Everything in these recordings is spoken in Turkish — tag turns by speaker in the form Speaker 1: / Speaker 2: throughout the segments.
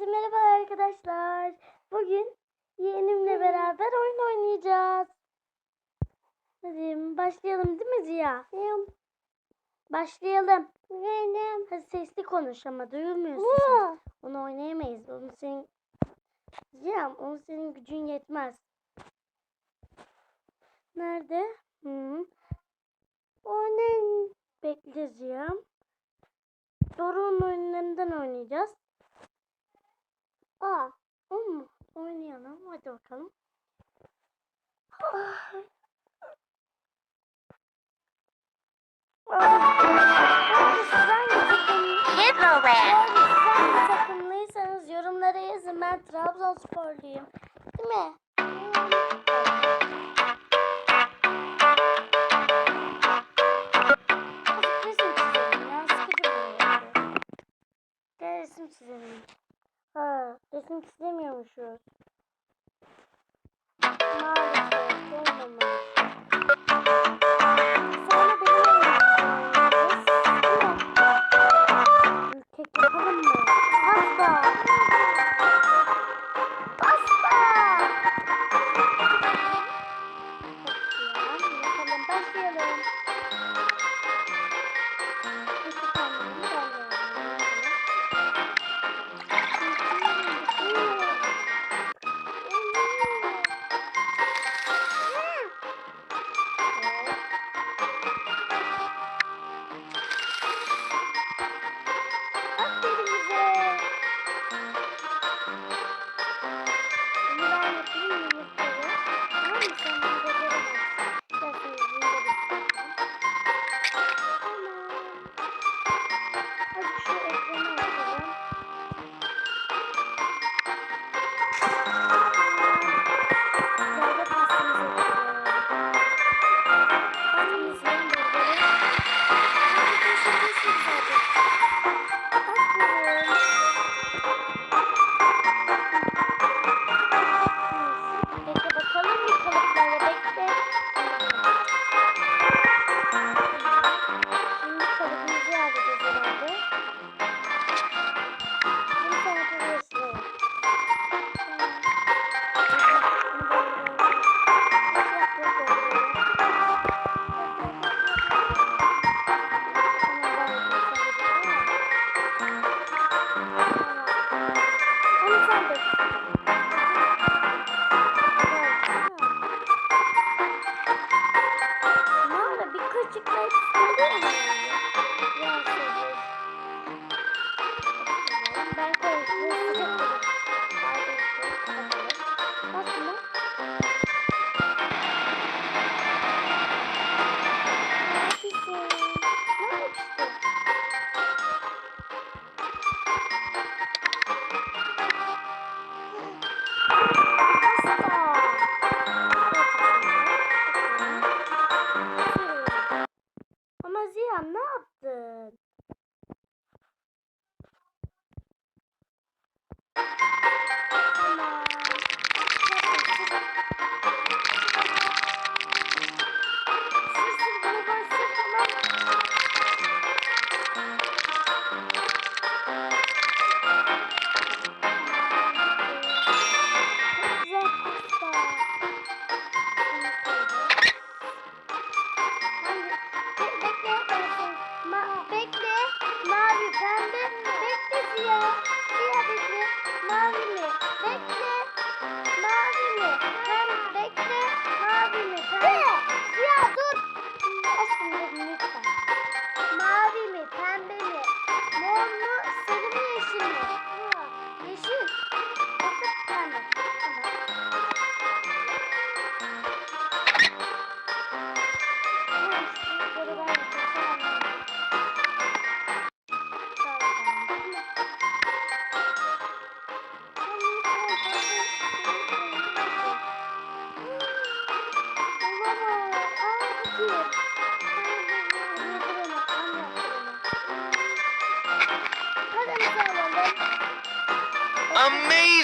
Speaker 1: Herkese merhaba arkadaşlar. Bugün yeğenimle beraber oyun oynayacağız. Hadi başlayalım değil mi Ziya? Başlayalım. Benim. Hadi sesli konuş ama duyulmuyorsun. Sen. Onu oynayamayız. Onu senin Ziya, onu senin gücün yetmez. Nerede? Hı. Onun bekle Ziya. Doğru oyunlarından oynayacağız. Aa, on mu? Oynayalım. Hadi bakalım. Ah. takımlıysanız yorumlara yazın. Ben Trabzonsporluyum. Değil mi? Resim çizelim resim çizelim kesmek istemiyormuşuz. Maalesef olmamış.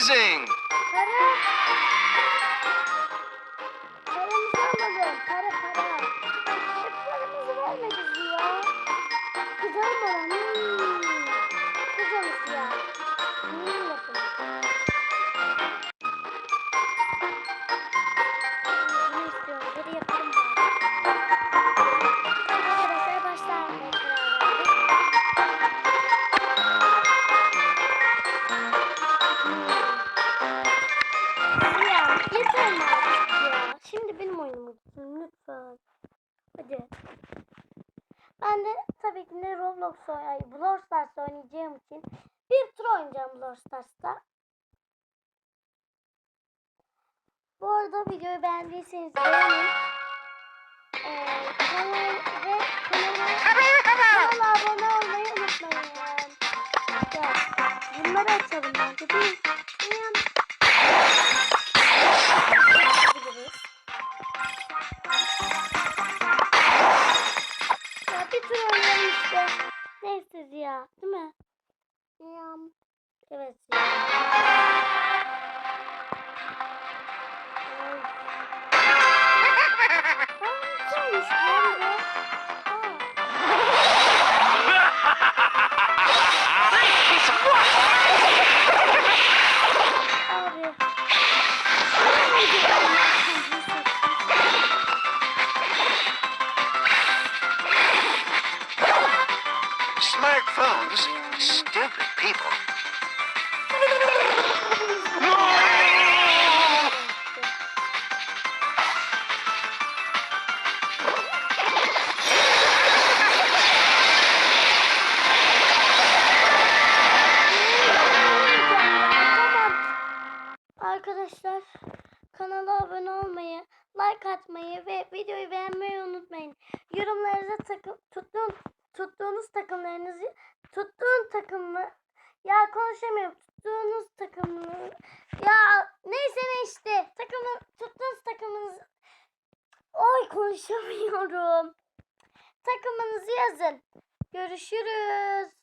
Speaker 2: amazing.
Speaker 1: Roblox oynay Brawl Stars oynayacağım için bir tur oynayacağım Brawl Stars'ta. Bu arada videoyu beğendiyseniz beğenin. Ee, kanal ve kanala, abone olmayı unutmayın. Ya, bunları açalım bence değil. Ya bir tur oynayalım işte. Neyse Ziya, değil mi? Ya. Evet Ziya. Arkadaşlar kanala abone olmayı, like atmayı ve videoyu beğenmeyi unutmayın. Yorumlarınıza takım tuttuğun tuttuğunuz takımlarınızı tuttuğun takımı ya konuşamıyorum. Tuttuğunuz takımı ya neyse ne işte takımı tuttuğunuz takımınız Oy konuşamıyorum. Takımınızı yazın. Görüşürüz.